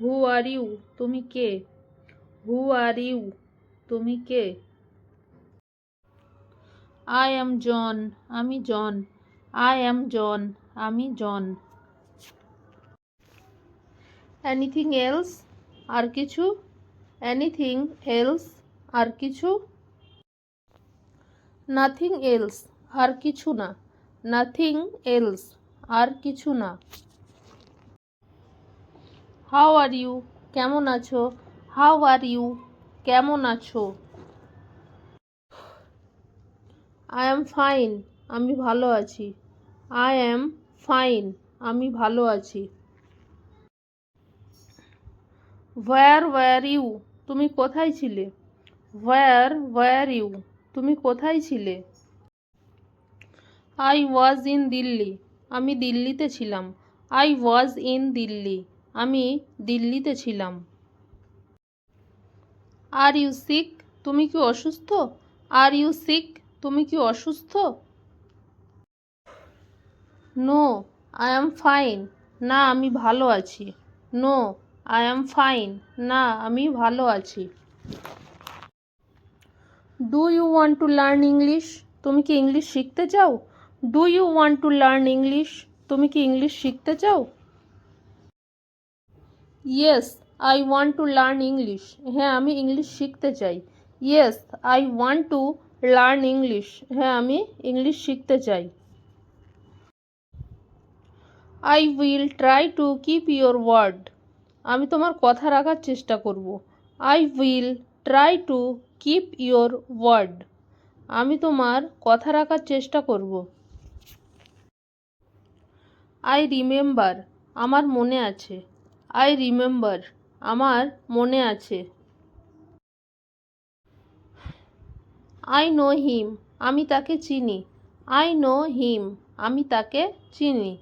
Who are you, তুমি কে? হু are you, তুমি কে? I am জন, আমি জন। আই অ্যাম জন, আমি জন। এনিথিং এলস, আর কিছু? এনিথিং এলস, আর কিছু? নাথিং এলস, আর কিছু না। নাথিং এলস, আর কিছু না। হাউ আর ইউ কেমন আছো? হাউ আর ইউ কেমন আছো? আই অ্যাম ফাইন আমি ভালো আছি। আই অ্যাম ফাইন আমি ভালো আছি। ওয়ার ওয়ার ইউ তুমি কোথায় ছিলে? ওয়ার ওয়ার ইউ তুমি কোথায় ছিলে? আই ওয়াজ ইন দিল্লি আমি দিল্লিতে ছিলাম। আই ওয়াজ ইন দিল্লি আমি দিল্লিতে ছিলাম। আর ইউ সিক, তুমি কি অসুস্থ? আর ইউ সিক, তুমি কি অসুস্থ? No, I am fine. না, আমি ভালো আছি। No, I am fine. না, আমি ভালো আছি। Do you want to learn English? তুমি কি ইংলিশ শিখতে চাও? Do you want to learn English? তুমি কি ইংলিশ শিখতে চাও? Yes I want to learn English হ্যাঁ আমি ইংলিশ শিখতে চাই। Yes I want to learn English হ্যাঁ আমি ইংলিশ শিখতে চাই। I will try to keep your word আমি তোমার কথা রাখার চেষ্টা করব। I will try to keep your word আমি তোমার কথা রাখার চেষ্টা করব। আই রিমেম্বার আমার মনে আছে। আই রিমেম্বার, আমার মনে আছে। আই নো হিম, আমি তাকে চিনি। আই নো হিম, আমি তাকে চিনি।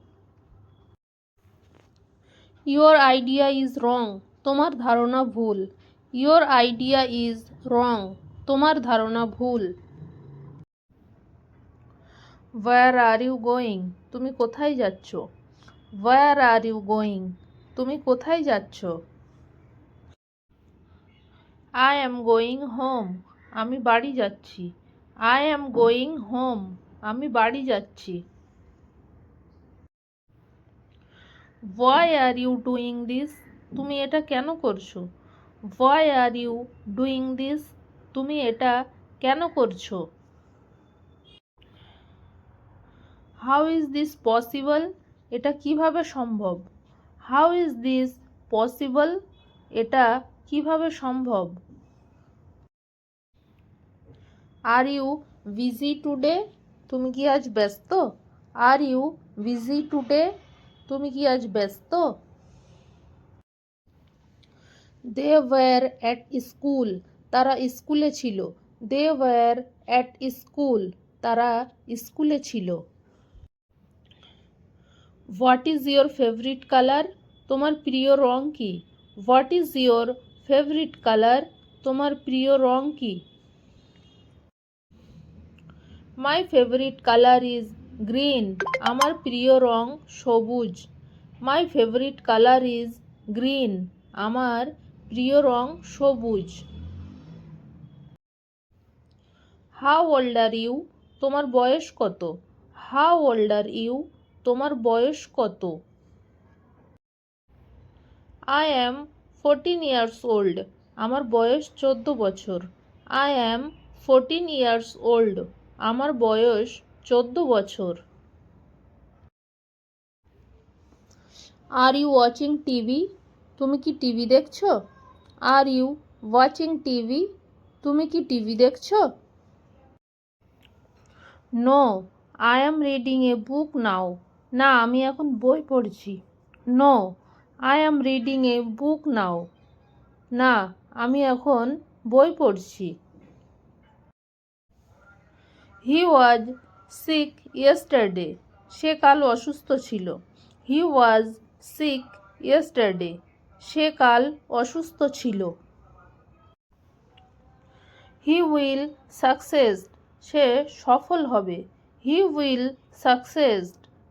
ইয়োর আইডিয়া ইজ রং, তোমার ধারণা ভুল। ইয়োর আইডিয়া ইজ রং, তোমার ধারণা ভুল। ওয়ার আর ইউ গোয়িং তুমি কোথায় যাচ্ছ? ওয়ার আর ইউ গোয়িং তুমি কোথায় যাচ্ছ? আই অ্যাম গোয়িং হোম আমি বাড়ি যাচ্ছি। আই অ্যাম গোয়িং হোম আমি বাড়ি যাচ্ছি। Why are you doing this তুমি এটা কেন করছ? Why are you doing this তুমি এটা কেন করছ? হাউ ইজ দিস পসিবল এটা কীভাবে সম্ভব? How is this possible? এটা কীভাবে সম্ভব? Are you busy today? তুমি কি আজ ব্যস্ত? Are you busy today? তুমি কি আজ ব্যস্ত? They were at school. তারা স্কুলে ছিল। They were at school. তারা স্কুলে ছিল। What is your favourite colour তোমার প্রিয় রং কি? What is your favourite colour তোমার প্রিয় রং কি? My favourite colour is green আমার প্রিয় রং সবুজ. My favourite colour is green আমার প্রিয় রং সবুজ. হাউ ওল্ড আর ইউ তোমার বয়স কত? হাউ ওল্ড আর ইউ তোমার বয়স কত? I am fourteen years old আমার বয়স চোদ্দ বছর। I am fourteen years old আমার বয়স চোদ্দ বছর। আর ইউ ওয়াচিং টিভি তুমি কি টিভি দেখছ? আর ইউ ওয়াচিং টিভি তুমি কি টিভি দেখছ? No I am reading a book now না, আমি এখন বই পড়ছি। No I am reading a book now না, আমি এখন বই পড়ছি। হি ওয়াজ সিক ইয়েস্টারডে সে কাল অসুস্থ ছিল। হি ওয়াজ সিক ইয়েস্টারডে সে কাল অসুস্থ ছিল। হি উইল সাকসেস সে সফল হবে। হি উইল সাকসেস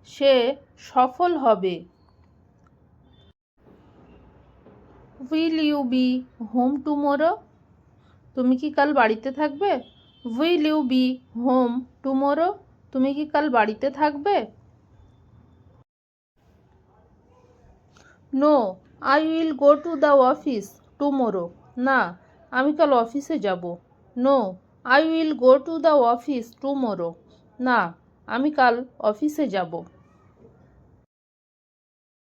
সে সফল হবে। Will you be home tomorrow তুমি কি কাল বাড়িতে থাকবে? Will you be home tomorrow তুমি কি কাল বাড়িতে থাকবে? No I will go to the office tomorrow না, আমি কাল অফিসে যাব। No I will go to the office tomorrow না আমি কাল অফিসে যাব।